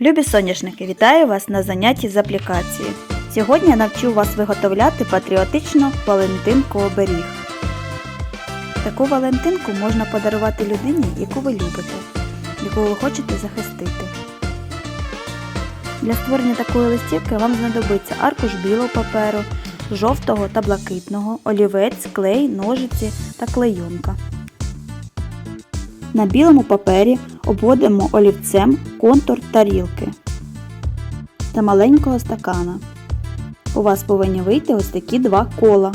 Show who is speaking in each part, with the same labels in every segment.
Speaker 1: Любі соняшники, вітаю вас на занятті з аплікації. Сьогодні я навчу вас виготовляти патріотичну валентинку оберіг. Таку валентинку можна подарувати людині, яку ви любите, яку ви хочете захистити. Для створення такої листівки вам знадобиться аркуш білого паперу, жовтого та блакитного, олівець, клей, ножиці та клейонка. На білому папері обводимо олівцем контур тарілки та маленького стакана. У вас повинні вийти ось такі два кола.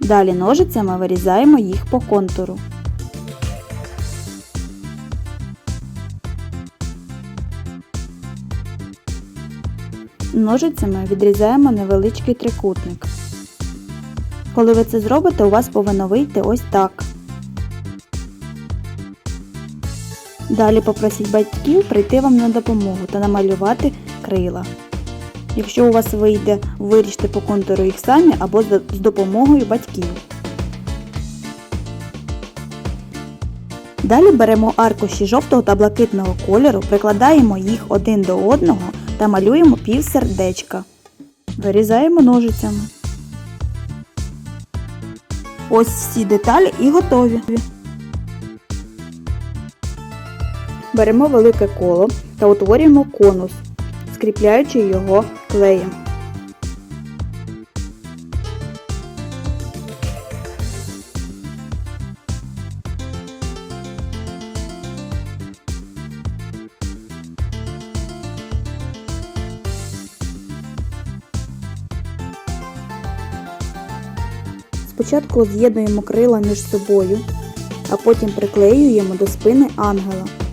Speaker 1: Далі ножицями вирізаємо їх по контуру. Ножицями відрізаємо невеличкий трикутник. Коли ви це зробите, у вас повинно вийти ось так. Далі попросіть батьків прийти вам на допомогу та намалювати крила. Якщо у вас вийде, виріжте по контуру їх самі або з допомогою батьків. Далі беремо аркуші жовтого та блакитного кольору, прикладаємо їх один до одного та малюємо півсердечка. Вирізаємо ножицями. Ось всі деталі і готові. Беремо велике коло та утворюємо конус, скріпляючи його клеєм. Спочатку з'єднуємо крила між собою, а потім приклеюємо до спини ангела.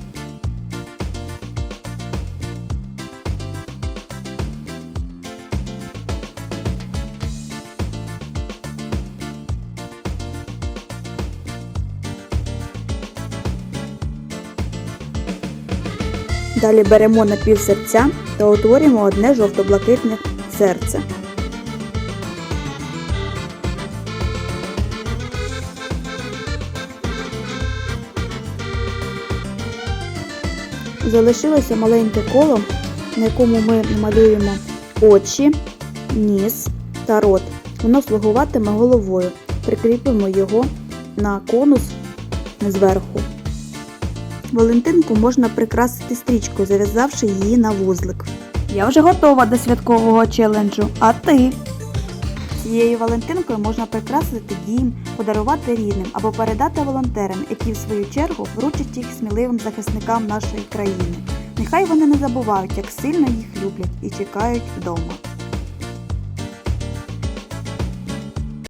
Speaker 1: Далі беремо напівсерця та утворюємо одне жовто-блакитне серце. Залишилося маленьке коло, на якому ми малюємо очі, ніс та рот. Воно слугуватиме головою. Прикріпимо його на конус зверху. Валентинку можна прикрасити стрічкою, зав'язавши її на вузлик. Я вже готова до святкового челенджу, а ти? Цією валентинкою можна прикрасити дім, подарувати рідним або передати волонтерам, які в свою чергу вручать їх сміливим захисникам нашої країни. Нехай вони не забувають, як сильно їх люблять і чекають вдома.